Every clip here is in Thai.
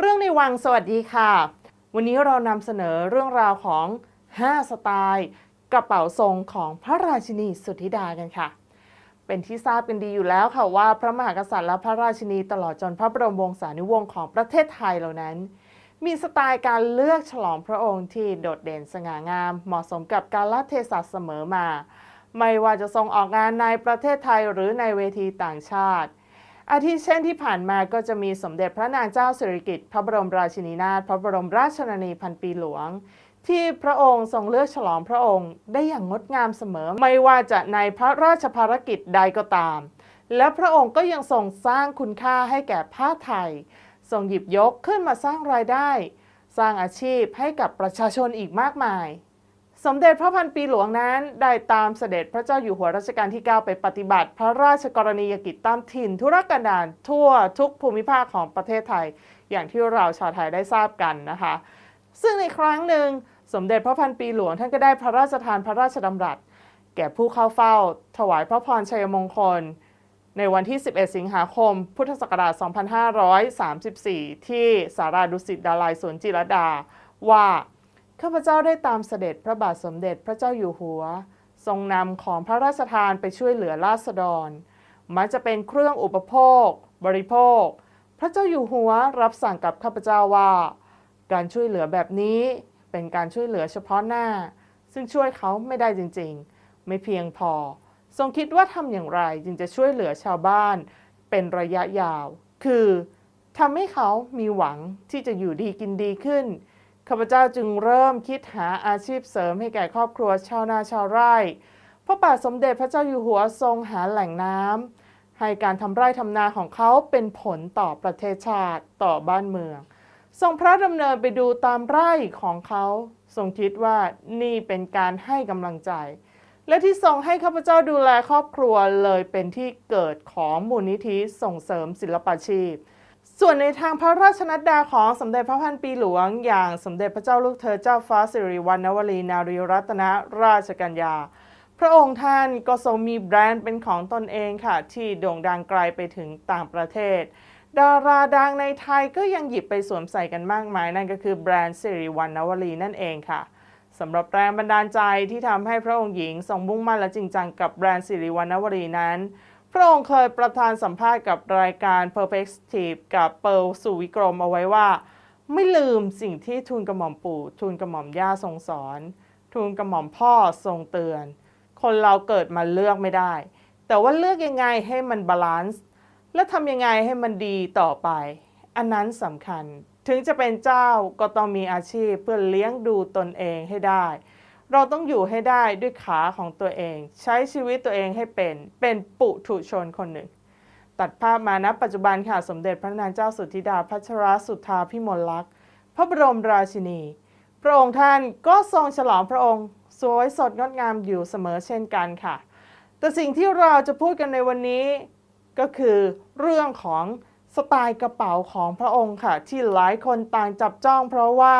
เรื่องในวังสวัสดีค่ะ วันนี้เรานำเสนอเรื่องราวของ 5 สไตล์ กระเป๋าทรงของพระราชินีสุธิดากันค่ะ เป็นที่ทราบกันดีอยู่แล้วค่ะว่าพระมหากษัตริย์และพระราชินีตลอดจนพระบรมวงศานุวงศ์ของประเทศไทยเหล่านั้น มีสไตล์การเลือกฉลองพระองค์ที่โดดเด่นสง่างาม เหมาะสมกับการลเทศะเสมอมา ไม่ว่าจะทรงออกงานในประเทศไทยหรือในเวทีต่างชาติ อาทิเช่นที่ผ่านมาก็จะมีสมเด็จพระนางเจ้าสิริกิติ์พระบรมราชินีนาถพระบรมราชชนนีพันปีหลวง ที่พระองค์ทรงเลือกฉลองพระองค์ได้อย่างงดงามเสมอ ไม่ว่าจะในพระราชภารกิจใดก็ตาม และพระองค์ก็ยังทรงสร้างคุณค่าให้แก่ผ้าไทยทรงหยิบยกขึ้นมาสร้างรายได้ สร้างอาชีพให้กับประชาชนอีกมากมาย สมเด็จพระพันปีหลวงนั้น ได้ตามเสด็จพระเจ้าอยู่หัวรัชกาลที่ 9 ไปปฏิบัติ พระราชกรณียกิจตามถิ่นธุรกันดารทั่วทุกภูมิภาคของประเทศไทย อย่างที่เราชาวไทยได้ทราบกันนะคะ ซึ่งในครั้งหนึ่งสมเด็จพระพันปีหลวงท่านก็ได้พระราชทานพระราชดำรัส แก่ผู้เข้าเฝ้า ถวายพระพรชัยมงคล ในวันที่ 11 สิงหาคม พุทธศักราช 2534 ที่สาราดุสิตดาลัยสวนจิรดาว่า ข้าพเจ้าได้ตามเสด็จพระบาทสมเด็จพระเจ้าอยู่หัว ทรงนำของพระราชทานไปช่วยเหลือราษฎร มักจะเป็นเครื่องอุปโภค บริโภค พระเจ้าอยู่หัวรับสั่งกับข้าพเจ้าว่า การช่วยเหลือแบบนี้เป็นการช่วยเหลือเฉพาะหน้า ซึ่งช่วยเขาไม่ได้จริงๆ ไม่เพียงพอ ทรงคิดว่าทำอย่างไรจึงจะช่วยเหลือชาวบ้าน เป็นระยะยาว คือทำให้เขามีหวังที่จะอยู่ดีกินดีขึ้น ข้าพเจ้าจึงเริ่มคิดหาอาชีพเสริมให้แก่ครอบครัวชาวนาชาวไร่ พระบาทสมเด็จพระเจ้าอยู่หัวทรงหาแหล่งน้ำให้การทำไร่ทำนาของเขาเป็นผลต่อประเทศชาติต่อบ้านเมือง ทรงพระดำเนินไปดูตามไร่ของเขาทรงคิดว่านี่เป็นการให้กำลังใจ และที่ทรงให้ข้าพเจ้าดูแลครอบครัวเลยเป็นที่เกิดของมูลนิธิส่งเสริมศิลปาชีพ ส่วนในทางพระราชนัดดาของสมเด็จพระพันปีหลวง อย่างสมเด็จพระเจ้าลูกเธอเจ้าฟ้าสิริวัณณวรีนารีรัตนราชกัญญา พระองค์ท่านก็ทรงมีแบรนด์เป็นของตนเองค่ะ ที่โด่งดังไกลไปถึงต่างประเทศ ดาราดังในไทยก็ยังหยิบไปสวมใส่กันมากมาย นั่นก็คือแบรนด์สิริวัณณวรีนั่นเองค่ะสำหรับแรงบันดาลใจที่ทำให้พระองค์หญิงทรงมุ่งมั่นและจริงจังกับแบรนด์สิริวัณณวรีนั้น พระองค์เคยประทานสัมภาษณ์กับรายการ Perspective กับเปิลสุวิกรมเอาไว้ว่า ไม่ลืมสิ่งที่ทูลกระหม่อมปู่ ทูลกระหม่อมย่าทรงสอน ทูลกระหม่อมพ่อทรงเตือน คนเราเกิดมาเลือกไม่ได้ แต่ว่าเลือกยังไงให้มันบาลานซ์และทำยังไงให้มันดีต่อไป อันนั้นสำคัญ ถึงจะเป็นเจ้าก็ต้องมีอาชีพเพื่อเลี้ยงดูตนเองให้ได้ เราต้องอยู่ให้ได้ด้วยขาของตัวเอง ใช้ชีวิตตัวเองให้เป็น เป็นปุถุชนคนหนึ่ง ตัดภาพมาณปัจจุบันค่ะ สมเด็จพระนางเจ้าสุทธิดาพัชรสุทธาพิมลลักษณ์พระบรมราชินี พระองค์ท่านก็ทรงฉลองพระองค์ สวยสดงดงามอยู่เสมอเช่นกันค่ะ แต่สิ่งที่เราจะพูดกันในวันนี้ ก็คือเรื่องของสไตล์กระเป๋าของพระองค์ค่ะ ที่หลายคนต่างจับจ้อง เพราะว่า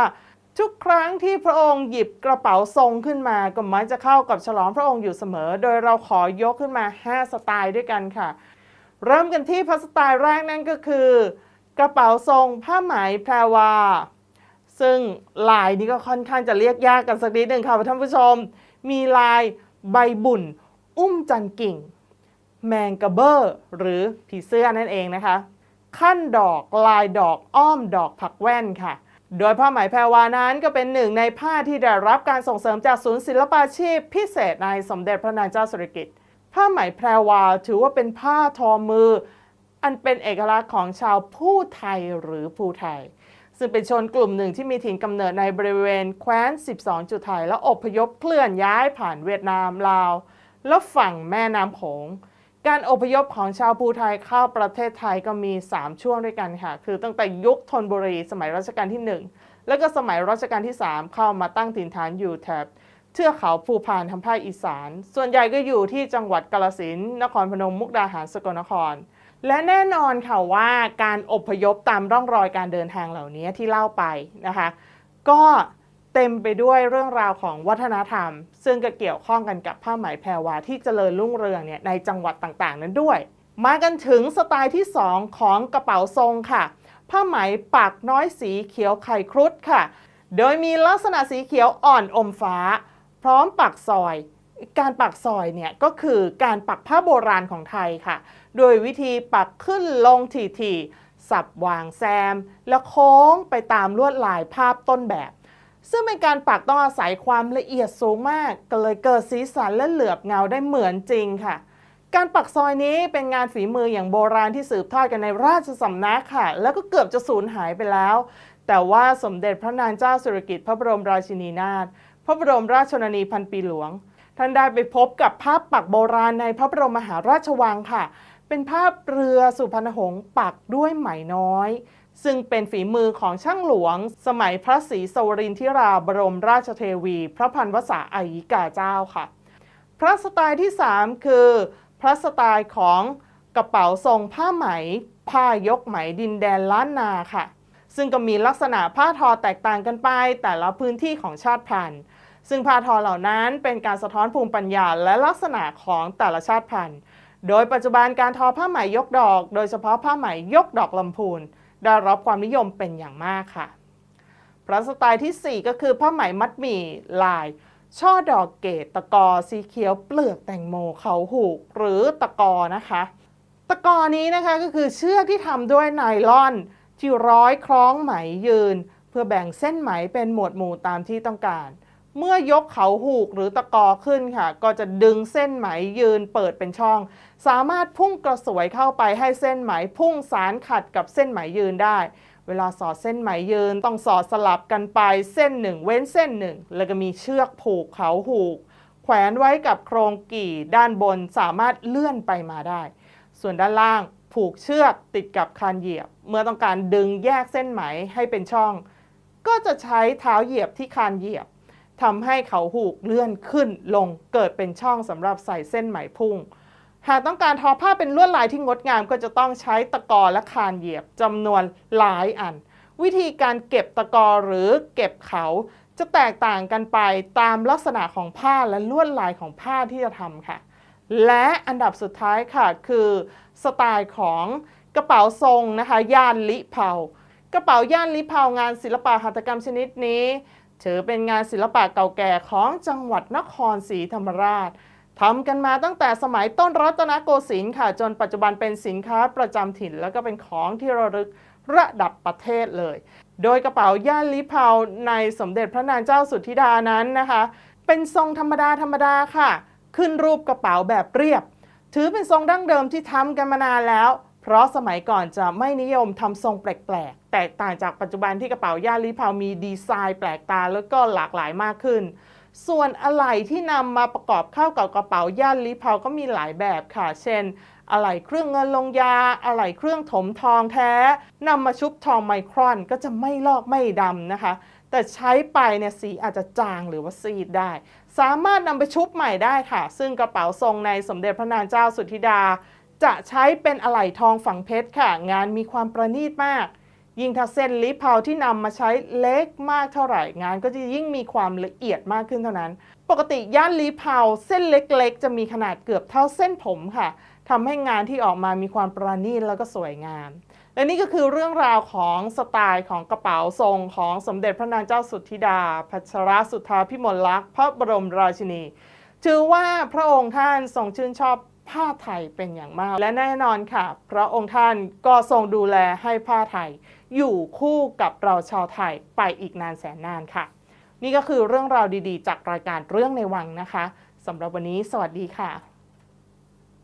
ทุกครั้งที่พระองค์หยิบกระเป๋าทรงขึ้นมาก็มักจะเข้ากับฉลองพระองค์อยู่เสมอ โดยเราขอยกขึ้นมา 5 สไตล์ด้วยกันค่ะ เริ่มกันที่พระสไตล์แรกนั่นก็คือ กระเป๋าทรงผ้าไหมแพรวา ซึ่งลายนี้ก็ค่อนข้างจะเรียกยากกันสักนิดหนึ่งค่ะท่านผู้ชม มีลายใบบุ่นอุ้มจันกิ่ง แมงกระเบ้อหรือผีเสื้อนั่นเองนะคะ ขั้นดอกลายดอกอ้อมดอกผักแว่นค่ะ โดยผ้าไหมแพรวานั้นก็เป็นหนึ่งในผ้าที่ได้รับการส่งเสริมจากศูนย์ศิลปาชีพ พิเศษในสมเด็จพระนางเจ้าสิริกิติ์ผ้าไหมแพรวาถือว่าเป็นผ้าทอมือ อันเป็นเอกลักษณ์ของชาวผู้ไทยหรือภูไทย ซึ่งเป็นชนกลุ่มหนึ่งที่มีถิ่นกำเนิดในบริเวณแคว้น 12 จุดไทยและอพยพเคลื่อนย้ายผ่านเวียดนามลาว และฝั่งแม่น้ำโขง การอพยพของชาวภูไทยเข้าประเทศไทยก็มี 3 ช่วงด้วยกันค่ะ คือตั้งแต่ยุคธนบุรี สมัยรัชกาลที่ 1 แล้วก็สมัยรัชกาลที่ 3 เข้ามาตั้งถิ่นฐานอยู่แถบเทือกเขาภูพานทางภาคอีสาน ส่วนใหญ่ก็อยู่ที่จังหวัดกาฬสินนครพนมมุกดาหารสกลนคร และแน่นอนค่ะว่าการอพยพตามร่องรอยการเดินทางเหล่านี้ที่เล่าไปนะคะ ก็ เต็มไปด้วยเรื่องราวของวัฒนธรรม ซึ่งก็เกี่ยวข้องกันกับผ้าไหมแพรวาที่เจริญรุ่งเรืองเนี่ยในจังหวัดต่างๆ นั้นด้วย มากันถึงสไตล์ที่ 2 ของกระเป๋าทรงค่ะ ผ้าไหมปักน้อยสีเขียวไข่ครุฑค่ะ โดยมีลักษณะสีเขียวอ่อนอมฟ้า พร้อมปักซอย การปักซอยเนี่ยก็คือการปักผ้าโบราณของไทยค่ะ โดยวิธีปักขึ้นลงทีๆสับวางแซม แล้วโค้งไปตามลวดลายภาพต้นแบบ ซึ่งเป็นการปักต้องอาศัยความละเอียดสูงมากก็เลยเกิดสีสันและเหลือบเงาได้เหมือนจริงค่ะ การปักซอยนี้เป็นงานฝีมืออย่างโบราณที่สืบทอดกันในราชสำนักค่ะ แล้วก็เกือบจะสูญหายไปแล้ว แต่ว่าสมเด็จพระนางเจ้าสุรกิติ์พระบรมราชินีนาถพระบรมราชชนนีพันปีหลวงท่านได้ไปพบกับภาพปักโบราณในพระบรมมหาราชวังค่ะ เป็นภาพเรือสุพรรณหงษ์ปักด้วยไหมน้อย ซึ่งเป็นฝีมือของช่างหลวง สมัยพระศรีสวรินทิราบรมราชเทวี พระพันวษาอายิกาเจ้าค่ะ พระสไตล์ที่ 3 คือ พระสไตล์ของกระเป๋าทรงผ้าไหม ผ้ายกไหมดินแดนล้านนาค่ะ ซึ่งก็มีลักษณะผ้าทอแตกต่างกันไปแต่ละพื้นที่ของชาติพันธุ์ซึ่งผ้าทอเหล่านั้นเป็นการสะท้อนภูมิปัญญาและลักษณะของแต่ละชาติพันธุ์ โดยปัจจุบันการทอผ้าไหมยกดอก โดยเฉพาะผ้าไหมยกดอกลำพูน ได้รับความนิยมเป็นอย่างมากค่ะพระสไตล์ทีสี่ 4 ก็คือผ้าไหมมัดหมี่ลาย ช่อดอกเกตตะกอสีเขียวเปลือกแตงโมเขาหูกหรือตะกอนะคะ ตะกอนี้นะคะก็คือเชือกที่ทำด้วยไนลอน ที่ร้อยคล้องไหมยืน เพื่อแบ่งเส้นไหมเป็นหมวดหมู่ตามที่ต้องการ เมื่อยกเขาหูกหรือตะกอขึ้นค่ะ ก็จะดึงเส้นไหมยืนเปิดเป็นช่อง สามารถพุ่งกระสวยเข้าไปให้เส้นไหมพุ่งสารขัดกับเส้นไหมยืนได้ เวลาสอดเส้นไหมยืนต้องสอดสลับกันไปเส้นหนึ่งเว้นเส้นหนึ่ง แล้วก็มีเชือกผูกเขาหูก แขวนไว้กับโครงกี่ด้านบนสามารถเลื่อนไปมาได้ ส่วนด้านล่างผูกเชือกติดกับคานเหยียบ เมื่อต้องการดึงแยกเส้นไหมให้เป็นช่อง ก็จะใช้เท้าเหยียบที่คานเหยียบ ทำให้เขาหูกเลื่อนขึ้นลงเกิดเป็นช่องสำหรับใส่เส้นไหมพุ่ง หากต้องการทอผ้าเป็นลวดลายที่งดงามก็จะต้องใช้ตะกอและคานเหยียบจำนวนหลายอัน วิธีการเก็บตะกอหรือเก็บเขาจะแตกต่างกันไปตามลักษณะของผ้าและลวดลายของผ้าที่จะทำค่ะ และอันดับสุดท้ายค่ะคือสไตล์ของกระเป๋าทรงนะคะย่านลิเผากระเป๋าย่านลิเผางานศิลปะหัตถกรรมชนิดนี้ ถือเป็นงานศิลปะเก่าแก่ของจังหวัดนครศรีธรรมราชทำกันมาตั้งแต่สมัยต้นรัตนโกสินทร์ค่ะ จนปัจจุบันเป็นสินค้าประจำถิ่น แล้วก็เป็นของที่ระลึกระดับประเทศเลย โดยกระเป๋าย่านลิเผาในสมเด็จพระนางเจ้าสุทธิดานั้นนะคะ เป็นทรงธรรมดาธรรมดาค่ะ ขึ้นรูปกระเป๋าแบบเรียบ ถือเป็นทรงดั้งเดิมที่ทำกันมานานแล้ว เพราะสมัยก่อนจะไม่นิยมทำทรงแปลกๆ แตกต่างจากปัจจุบันที่กระเป๋าย่าลิเผามีดีไซน์แปลกตาแล้วก็หลากหลายมากขึ้น ส่วนอะไหล่ที่นำมาประกอบเข้ากับกระเป๋าย่าลิเผาก็มีหลายแบบค่ะ เช่น อะไหล่เครื่องเงินลงยา อะไหล่เครื่องถมทองแท้นำมาชุบทองไมครอนก็จะไม่ลอกไม่ดำนะคะ แต่ใช้ไปเนี่ยสีอาจจะจางหรือว่าซีดได้ สามารถนำไปชุบใหม่ได้ค่ะ ซึ่งกระเป๋าทรงในสมเด็จพระนางเจ้าสุทธิดา จะใช้เป็นอะไหล่ทองฝังเพชรค่ะ งานมีความประณีตมาก ยิ่งถ้าเส้นลิเพาที่นำมาใช้เล็กมากเท่าไหร่งาน ก็จะยิ่งมีความละเอียดมากขึ้นเท่านั้น ปกติย่านลิเพาเส้นเล็กๆ จะมีขนาดเกือบเท่าเส้นผมค่ะทำให้งานที่ออกมามีความประณีตแล้วก็สวยงาม และนี่ก็คือเรื่องราวของสไตล์ของกระเป๋าทรงของสมเด็จพระนางเจ้าสุทธิดา พัชรสุทธาพิมลลักษณ์พระบรมราชินี ถือว่าพระองค์ท่านทรงชื่นชอบ ผ้าไทยเป็นอย่างมาก และแน่นอนค่ะ พระองค์ท่านก็ทรงดูแลให้ผ้าไทย อยู่คู่กับเราชาวไทยไปอีกนานแสนนานค่ะ นี่ก็คือเรื่องราวดีๆ จากรายการเรื่องในวังนะคะสำหรับวันนี้ สวัสดีค่ะ